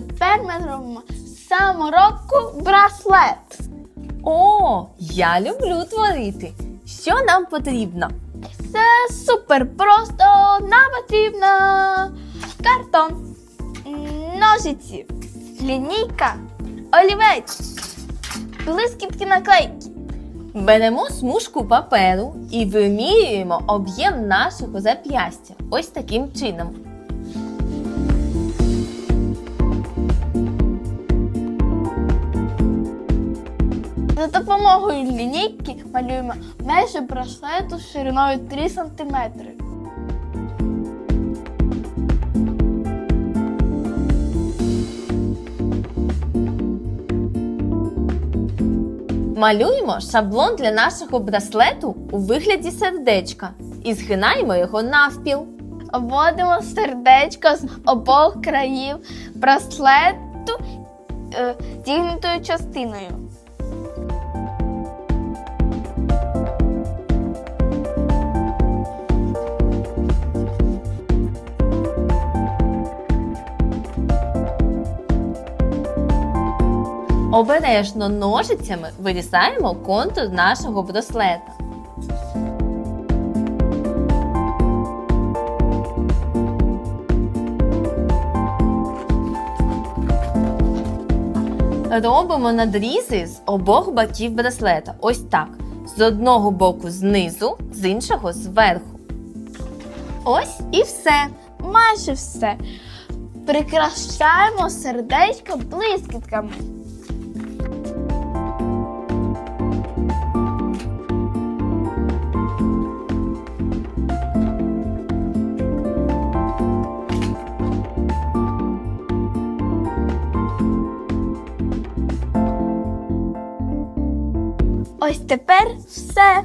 тепер ми зробимо саморобку браслет. О, я люблю творити. Що нам потрібно? Це супер просто. Нам потрібно картон, ножиці, лінійка, олівець, блискітки наклейки. Беремо смужку паперу і вимірюємо об'єм нашого зап'ястя. Ось таким чином. За допомогою лінійки малюємо межі браслету шириною 3 см. Малюємо шаблон для нашого браслету у вигляді сердечка і згинаємо його навпіл. Обводимо сердечко з обох країв браслету е, зігнутою частиною. Обережно ножицями вирізаємо контур нашого браслета. Робимо надрізи з обох боків браслета. Ось так. З одного боку знизу, з іншого зверху. Ось і все. Майже все. Прикрашаємо сердечко блискітками. Ось тепер все.